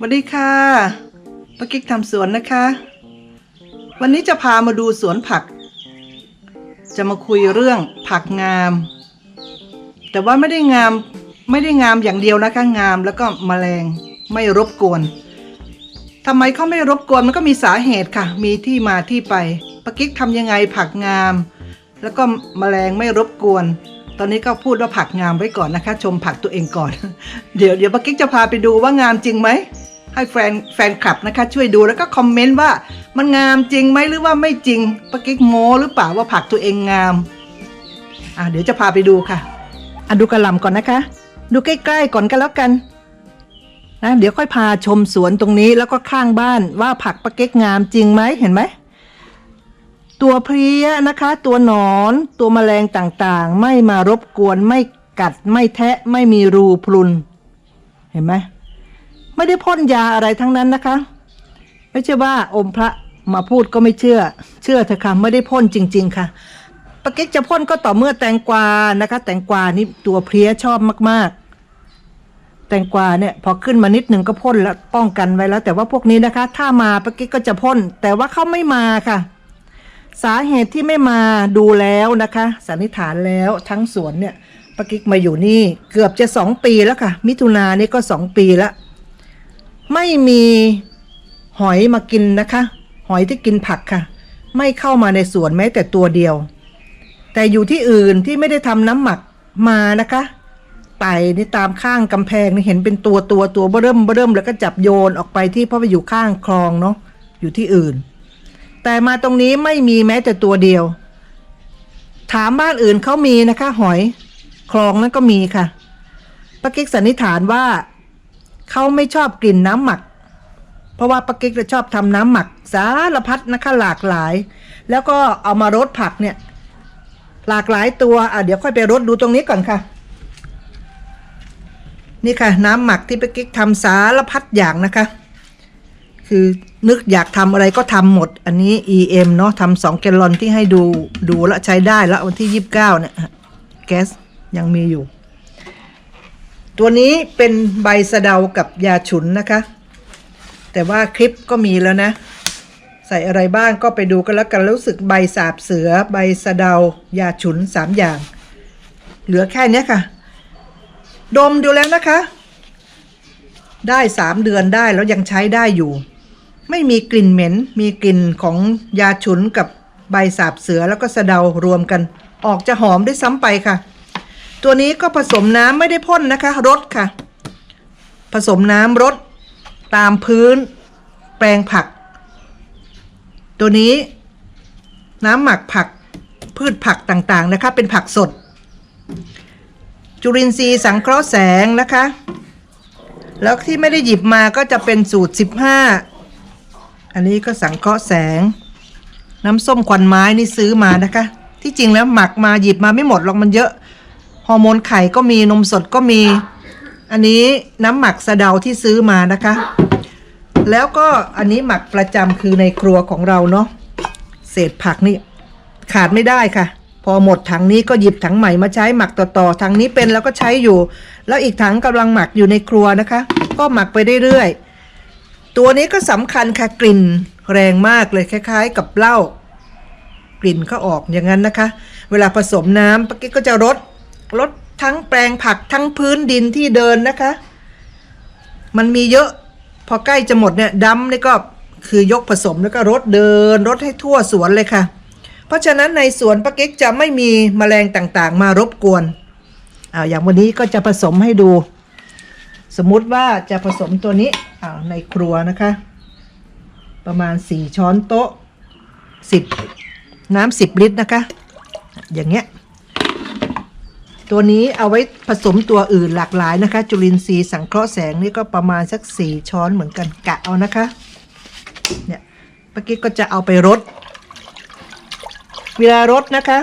สวัสดีค่ะป้ากิ๊กทำสวนนะคะ วันนี้จะพามาดูสวนผัก จะมาคุยเรื่องผักงาม แต่ว่าไม่ได้งามไม่ได้งามอย่างเดียวนะคะงามแล้วก็มแมลงไม่รบกวนทำไมเขาไม่รบกวนมันก็มีสาเหตุค่ะ มีที่มาที่ไปป้ากิ๊กทำยังไงผักงาม แล้วก็มแมลงไม่รบกวนตอนนี้ก็พูดว่าผักงามไว้ก่อนนะคะ ชมผักตัวเองก่อน เดี๋ยวเดี๋ยวป้ากิ๊กจะพาไปดูว่างามจริงไหม ให้แฟนแฟนคลับนะคะ ช่วยดูแล้วก็คอมเมนต์ว่ามันงามจริงไหมหรือว่าไม่จริงป้ากิ๊กโมหรือเปล่าว่าผักตัวเองงามอะเดี๋ยวจะพาไปดูค่ะอะดูกระลำก่อนนะคะ ดูใกล้ๆก่อนกันแล้วกันนะเดี๋ยวค่อยพาชมสวนตรงนี้แล้วก็ข้างบ้านว่าผักป้ากิ๊กงามจริงไหมเห็นไหมตัวเพลี้ยนะคะ ตัวหนอน ตัวแมลงต่างๆ ไม่มารบกวนไม่กัดไม่แทะไม่มีรูพรุน เห็นไหม ไม่ได้พ่นยาอะไรทั้งนั้นนะคะ ไม่ใช่ว่าอมพระมาพูดก็ไม่เชื่อ เชื่อเถอะค่ะไม่ได้พ่นจริง ๆ ค่ะปาเก๊กจะพ่นก็ต่อเมื่อแตงกวานะคะ แตงกวานี่ตัวเพลี้ยชอบมาก ๆ แตงกวาเนี่ยพอขึ้นมานิดหนึ่งก็พ่นแล้วป้องกันไว้แล้ว แต่ว่าพวกนี้นะคะ ถ้ามาปาเก๊กก็จะพ่นแต่ว่าเขาไม่มาค่ะ สาเหตุที่ไม่มาดูแล้วนะคะสันนิษฐานแล้วทั้งสวนเนี่ยปากิ๊กมาอยู่นี่เกือบจะสองปีแล้วค่ะ มิถุนานี่ก็สองปีแล้ว ไม่มีหอยมากินนะคะ หอยที่กินผักค่ะ ไม่เข้ามาในสวนแม้แต่ตัวเดียว แต่อยู่ที่อื่นที่ไม่ได้ทำน้ำหมักมานะคะไต่นี่ตามข้างกำแพงนี่เห็นเป็นตัวตัวตัวเบิ่มเบิ่มแล้วก็จับโยนออกไปที่เพราะไปอยู่ข้างคลองเนาะอยู่ที่อื่น แต่มาตรงนี้ไม่มีแม้แต่ตัวเดียว ถามบ้านอื่นเขามีนะคะ หอย คลองนั้นก็มีค่ะป้ากิ๊กสันนิษฐานว่า เขาไม่ชอบกลิ่นน้ำหมัก เพราะว่าป้ากิ๊กจะชอบทำน้ำหมัก สารพัดนะคะหลากหลาย แล้วก็เอามารดผักเนี่ย หลากหลายตัวอะเดี๋ยวค่อยไปรดดูตรงนี้ก่อนค่ะ นี่ค่ะ น้ำหมักที่ป้ากิ๊กทำสารพัดอย่างนะคะ คือนึกอยากทำอะไรก็ทำหมด อันนี้ EM เนาะทำสองแกลลอนที่ให้ดูดูแลวใช้ได้แล้ววันที่ยี่สิบเก้าเนี่ยแก๊สยังมีอยู่ ตัวนี้เป็นใบสะเดากับยาฉุนนะคะ แต่ว่าคลิปก็มีแล้วนะ ใส่อะไรบ้างก็ไปดูกันแล้วกันรู้สึกใบสาบเสือ ใบสะเดายาฉุนสามอย่าง เหลือแค่เนี้ยค่ะ ดมดูแล้วนะคะ ได้สามเดือนได้แล้วยังใช้ได้อยู่ ไม่มีกลิ่นเหม็น มีกลิ่นของยาฉุนกับใบสาบเสือแล้วก็สะเดารวมกัน ออกจะหอมได้วยซ้ำไปค่ะ ตัวนี้ก็ผสมน้ำไม่ได้พ่นนะคะรดค่ะ ผสมน้ำรดตามพื้น แปลงผัก ตัวนี้ น้ำหมักผักพืชผักต่างๆนะคะ เป็นผักสด จุลินทรีย์สังเคราะห์แสงนะคะ แล้วที่ไม่ได้หยิบมาก็จะเป็นสูตร 15 อันนี้ก็สังเคราะห์แสง น้ำส้มควันไม้นี่ซื้อมานะคะ ที่จริงแล้วหมักมาหยิบมาไม่หมดหรอกมันเยอะ ฮอร์โมนไข่ก็มีนมสดก็มี อันนี้น้ำหมักสะเดาที่ซื้อมานะคะ แล้วก็อันนี้หมักประจำคือในครัวของเราเนาะเศษผักนี่ขาดไม่ได้ค่ะ พอหมดถังนี้ก็หยิบถังใหม่มาใช้หมักต่อๆถังนี้เป็นแล้วก็ใช้อยู่ แล้วอีกถังกำลังหมักอยู่ในครัวนะคะ ก็หมักไปเรื่อยๆตัวนี้ก็สำคัญค่ะกลิ่นแรงมากเลยคล้าย ๆ กับเหล้ากลิ่นก็ออกอย่างนั้นนะคะ เวลาผสมน้ำปกกี้ก็จะรด รดทั้งแปลงผักทั้งพื้นดินที่เดินนะคะ มันมีเยอะพอใกล้จะหมดเนี่ยดำนี่ก็คือยกผสมแล้วก็รดเดินรดให้ทั่วสวนเลยค่ะ เพราะฉะนั้นในสวนป้ากิ๊กจะไม่มีแมลงต่างๆ มารบกวนอาอย่างวันนี้ก็จะผสมให้ดู สมมุติว่าจะผสมตัวนี้อ่าในครัวนะคะ ประมาณ 4 ช้อนโต๊ะ 10 น้ำ10 ลิตรนะคะ อย่างเงี้ย ตัวนี้เอาไว้ผสมตัวอื่นหลากหลายนะคะ จุลินทรีย์สังเคราะห์แสงนี่ก็ประมาณสัก4ช้อนเหมือนกันกะเอานะคะเนี่ยเมื่อกี้ก็จะเอาไปรดเวลารดนะคะ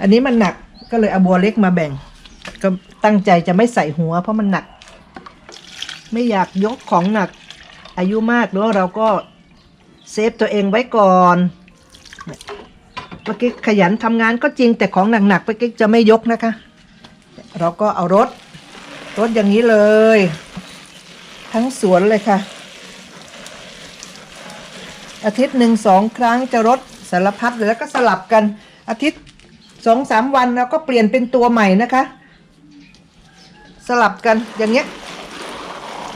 อันนี้มันหนักก็เลยเอาบัวเล็กมาแบ่ง ก็ตั้งใจจะไม่ใส่หัว เพราะมันหนัก ไม่อยากยกของหนัก อายุมากแล้วเราก็เซฟตัวเองไว้ก่อนื่อกี้ขยันทำงานก็จริงแต่ของหนักๆเมื่อกี้จะไม่ยกนะคะ เราก็เอารถ รถอย่างนี้เลย ทั้งสวนเลยค่ะ อาทิตย์หนึ่งสองครั้งจะรดสารพัดเลยแล้วก็สลับกันอาทิตย์สองสามวันแล้วก็เปลี่ยนเป็นตัวใหม่นะคะ สลับกันอย่างเงี้ย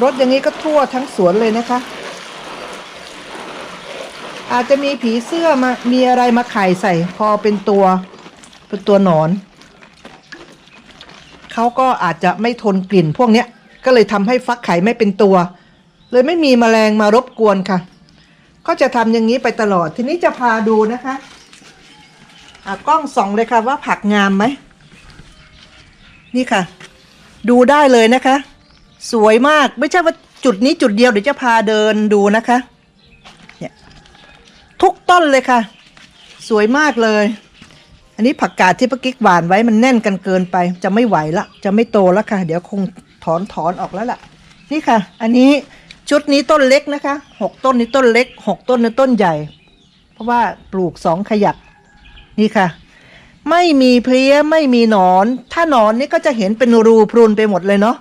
รถอย่างนี้ก็ทั่วทั้งสวนเลยนะคะ อาจจะมีผีเสื้อมา มีอะไรมาไข่ใส่ พอเป็นตัว เป็นตัวหนอน เขาก็อาจจะไม่ทนกลิ่นพวกเนี้ย ก็เลยทำให้ฟักไข่ไม่เป็นตัว เลยไม่มีแมลงมารบกวนค่ะ ก็จะทำอย่างนี้ไปตลอด ทีนี้จะพาดูนะคะอะกล้องส่องเลยค่ะว่าผักงามไหม นี่ค่ะ ดูได้เลยนะคะ สวยมาก ไม่ใช่ว่าจุดนี้จุดเดียวเดี๋ยวจะพาเดินดูนะคะ ทุกต้นเลยค่ะ สวยมากเลย อันนี้ผักกาดที่ป้ากิ๊กหวานไว้มันแน่นกันเกินไป จะไม่ไหวละ จะไม่โตแล้วค่ะ เดี๋ยวคงถอนถอนออกแล้วล่ะ นี่ค่ะ อันนี้ชุดนี้ต้นเล็กนะคะหกต้นนี้ต้นเล็กหกต้นนี้ต้นใหญ่ เพราะว่าปลูกสองขยักนี่ค่ะ ไม่มีเพลี้ยไม่มีหนอน ถ้าหนอนนี่ก็จะเห็นเป็นรูพรุนไปหมดเลยเนาะ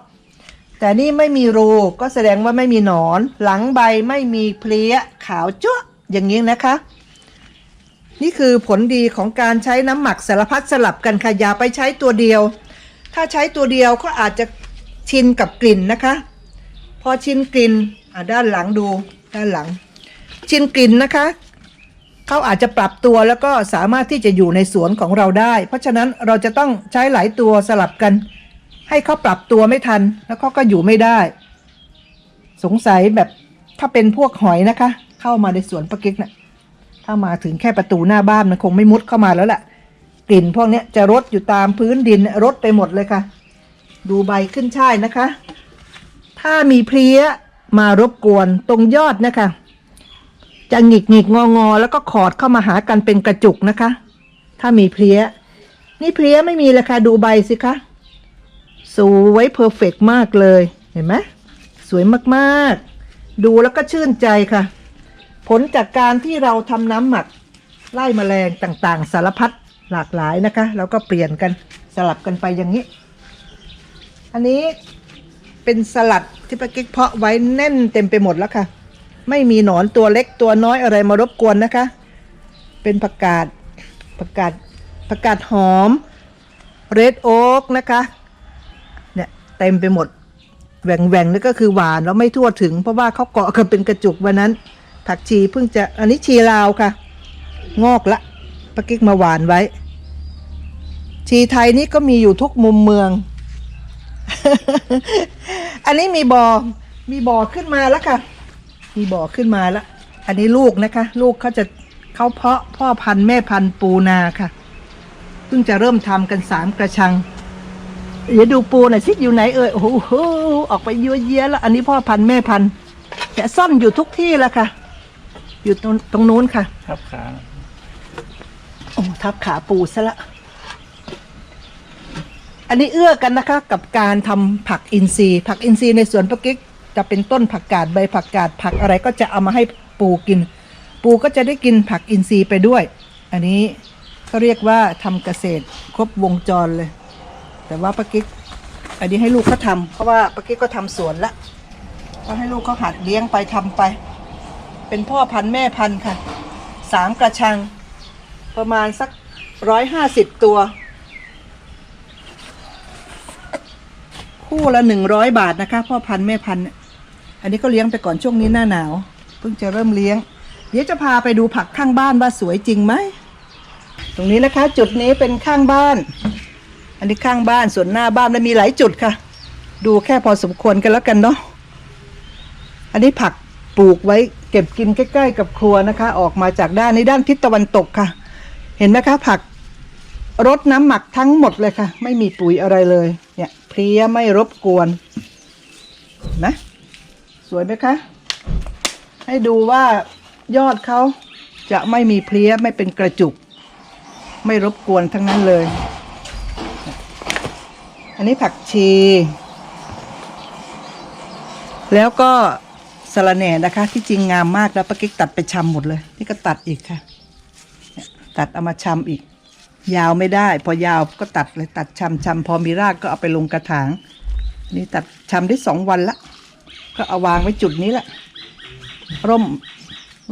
แต่นี่ไม่มีรูก็แสดงว่าไม่มีหนอน หลังใบไม่มีเพลี้ยขาวจ้วะ อย่างนี้นะคะ นี่คือผลดีของการใช้น้ำหมักสารพัดสลับกันค่ะอย่าไปใช้ตัวเดียว ถ้าใช้ตัวเดียวก็อาจจะชินกับกลิ่นนะคะ พอชินกลิ่นด้านหลังดูด้านหลัง ชินกลิ่นนะคะเขาอาจจะปรับตัวแล้วก็สามารถที่จะอยู่ในสวนของเราได้ เพราะฉะนั้นเราจะต้องใช้หลายตัวสลับกัน ให้เขาปรับตัวไม่ทัน แล้วเขาก็อยู่ไม่ได้ สงสัยแบบถ้าเป็นพวกหอยนะคะ เข้ามาในสวนปะกิ๊กนะ่ะถ้ามาถึงแค่ประตูหน้าบ้านมันคงไม่มุดเข้ามาแล้วแหละกลิ่นพวกนี้จะรดอยู่ตามพื้นดินรดไปหมดเลยค่ะ ดูใบขึ้นช่ายนะคะ ถ้ามีเพลี้ยมารบกวนตรงยอดนะคะ จะหงิกหงิกงองอแล้วก็ขอดเข้ามาหากันเป็นกระจุกนะคะ ถ้ามีเพลี้ย นี่เพลี้ยไม่มีเลยค่ะดูใบสิคะสวยเพอร์เฟกมากเลยเห็นไหมสวยมากๆ ดูแล้วก็ชื่นใจค่ะ ผลจากการที่เราทำน้ำหมักไล่แมลงต่างๆ สารพัดหลากหลายนะคะแล้วก็เปลี่ยนกันสลับกันไปอย่างนี้ อันนี้เป็นสลัดที่ป้ากิ๊กเพาะไว้แน่นเต็มไปหมดแล้วค่ะ ไม่มีหนอนตัวเล็กตัวน้อยอะไรมารบกวนนะคะ เป็นผักกาดผักกาดผักกาดหอมเรดโอ๊กนะคะเนี่ยเต็มไปหมดแหว่งแหว่งนี่ก็คือหวานแล้วไม่ทั่วถึงเพราะว่าเขาเกาะกันเป็นกระจุกวันนั้น ผักชีเพิ่งจะอันนี้ชีลาวค่ะ งอกละปากิ๊กมาหวานไว้ ชีไทยนี่ก็มีอยู่ทุกมุมเมือง อันนี้มีบอ่อมีบ่อขึ้นมาแล้วค่ะ มีบ่อขึ้นมาแล้ว อันนี้ลูกนะคะ ลูกเขาจะเขาเพาะพ่อพันธุ์แม่พันธุ์ปูนาค่ะเพิ่งจะเริ่มทำกันสามกระชังเดี๋ยวดูปูหน่อยสิอยู่ไหนเอ่ยโอ้โหออกไปเยอะแยะแล้ว อันนี้พ่อพันธุ์แม่พันธุ์แต่ซ่อนอยู่ทุกที่แล้วค่ะ อยู่ตรงตรงนู้นค่ะครับขา โอ้ทับขาปูซะละ อันนี้เอื้อกันนะคะ กับการทำผักอินทรีย์ ผักอินทรีย์ในสวนปะกิ๊กจะเป็นต้นผักกาดใบผักกาดผักอะไรก็จะเอามาให้ปูกิน ปูก็จะได้กินผักอินทรีย์ไปด้วย อันนี้ก็เรียกว่าทำเกษตรครบวงจรเลย แต่ว่าปะกิ๊กอันนี้ให้ลูกเขาทำเพราะว่าปะกิ๊กก็ทำสวนละ ก็ให้ลูกเขาหัดเลี้ยงไปทำไป เป็นพ่อพันธุ์แม่พันธุ์ค่ะสามกระชัง ประมาณสักร้อยห้าสิบตัว คู่ละหนึ่งร้อยบาทนะคะ พ่อพันธุ์แม่พันธุ์อันนี้ก็เลี้ยงไปก่อนช่วงนี้หน้าหนาว เพิ่งจะเริ่มเลี้ยง เดี๋ยวจะพาไปดูผักข้างบ้านว่าสวยจริงไหมตรงนี้นะคะ จุดนี้เป็นข้างบ้าน อันนี้ข้างบ้านส่วนหน้าบ้านมันมีหลายจุดค่ะ ดูแค่พอสมควรกันแล้วกันเนาะอันนี้ผักปลูกไว้ เก็บกินใกล้ ๆ กับครัวนะคะ ออกมาจากด้านในด้านทิศตะวันตกค่ะ เห็นไหมคะ ผักรดน้ำหมักทั้งหมดเลยค่ะ ไม่มีปุ๋ยอะไรเลย เนี่ยเพลี้ยไม่รบกวนนไหมสวยไหมคะ ให้ดูว่ายอดเขาจะไม่มีเพลี้ยไม่เป็นกระจุก ไม่รบกวนทั้งนั้นเลย อันนี้ผักชี แล้วก็ สะระแหน่นะคะ ที่จริงงามมากแล้วป้ากิ๊กตัดไปชำหมดเลย นี่ก็ตัดอีกค่ะ ตัดเอามาชำอีก ยาวไม่ได้ พอยาวก็ตัดเลยตัดชำชำพอมีรากก็เอาไปลงกระถาง นี่ตัดชำได้สองวันละ ก็เอาวางไว้จุดนี้แหละ ร่ม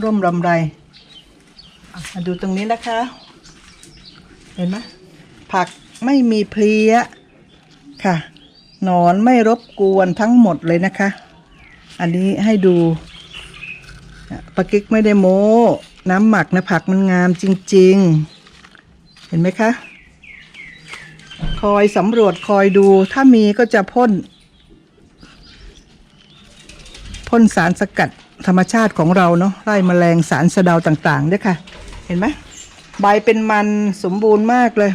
ร่มรำไรมาดูตรงนี้นะคะ เห็นไหมผักไม่มีเพลี้ยค่ะ หนอนไม่รบกวนทั้งหมดเลยนะคะ อันนี้ให้ดูอะปากิ๊กไม่ได้โม้ น้ำหมักนะผักมันงามจริง ๆ เห็นไหมคะ คอยสำรวจคอยดูถ้ามีก็จะพ่น พ่นสารสกัดธรรมชาติของเราเนาะไล่แมลงสารสะเดาต่างๆด้วยค่ะ เห็นไหมใบเป็นมันสมบูรณ์มากเลย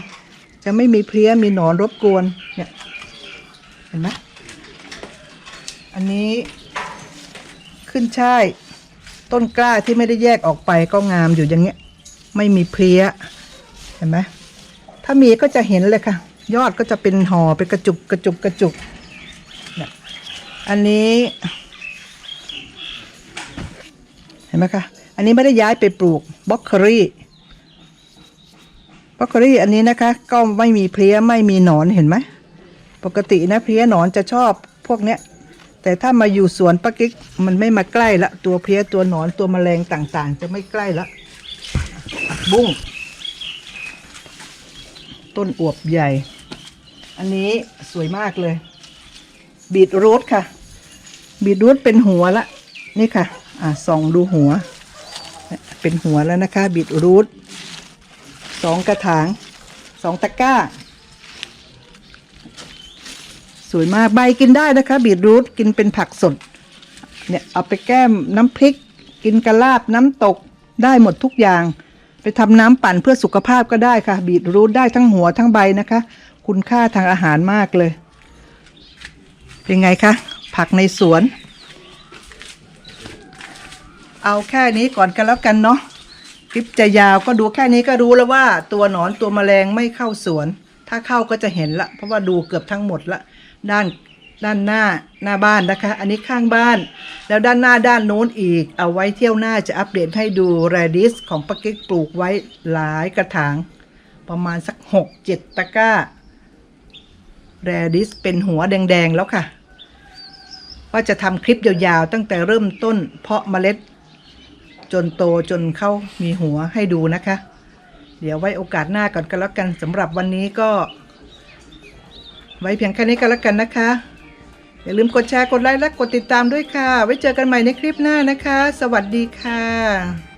จะไม่มีเพลี้ยมีหนอนรบกวนเนี่ย เห็นไหมอันนี้ ขึ้นช่าย ต้นกล้าที่ไม่ได้แยกออกไปก็งามอยู่อย่างเงี้ย ไม่มีเพลี้ยเห็นไหมถ้ามีก็จะเห็นเลยค่ะ ยอดก็จะเป็นห่อเป็นกระจุกกระจุกกระจุกเนี่ยอันนี้ เห็นไหมคะ อันนี้ไม่ได้ย้ายไปปลูกบล็อกเคอรี่บล็อกเคอรี่อันนี้นะคะ ก็ไม่มีเพลี้ยไม่มีหนอนเห็นไหมปกตินะเพลี้ยหนอนจะชอบพวกเนี้ย แต่ถ้ามาอยู่สวนปากิ๊กมันไม่มาใกล้ละ ตัวเพลี้ยตัวหนอนตัวแมลงต่างๆ จะไม่ใกล้ละ บุ้ง ต้นอวบใหญ่ อันนี้สวยมากเลย บีทรูทค่ะ บีทรูทเป็นหัวละ นี่ค่ะ อ่าส่องดูหัว เป็นหัวแล้วนะคะ บีทรูทสองกระถางสองตะกร้า สวยมากใบกินได้นะคะบีทรูทกินเป็นผักสดเนี่ยเอาไปแก้มน้ำพริก กินกระลาบน้ำตกได้หมดทุกอย่าง ไปทำน้ำปั่นเพื่อสุขภาพก็ได้ค่ะ บีทรูทได้ทั้งหัวทั้งใบนะคะ คุณค่าทางอาหารมากเลย เป็นไงคะ ผักในสวน เอาแค่นี้ก่อนกันแล้วกันเนาะคลิปจะยาวก็ดูแค่นี้ก็รู้แล้วว่า ตัวหนอนตัวแมลงไม่เข้าสวน ถ้าเข้าก็จะเห็นละ เพราะว่าดูเกือบทั้งหมดละ ด้านด้านหน้าหน้าบ้านนะคะ อันนี้ข้างบ้าน แล้วด้านหน้าด้านโน้นอีก เอาไว้เที่ยวหน้าจะอัปเดตให้ดูแรดิสของปากิ๊กปลูกไว้หลายกระถาง ประมาณสักหกเจ็ดตะกร้าแรดิสเป็นหัวแดง ๆ แล้วค่ะ ว่าจะทำคลิปยาวๆ ตั้งแต่เริ่มต้น เพาะเมล็ด จนโตจนเข้ามีหัวให้ดูนะคะ เดี๋ยวไว้โอกาสหน้าก่อนกันแล้วกันสำหรับวันนี้ก็ ไว้เพียงแค่นี้ก็แล้วกันนะคะ อย่าลืมกดแชร์ กดไลค์ และกดติดตามด้วยค่ะ ไว้เจอกันใหม่ในคลิปหน้านะคะ สวัสดีค่ะ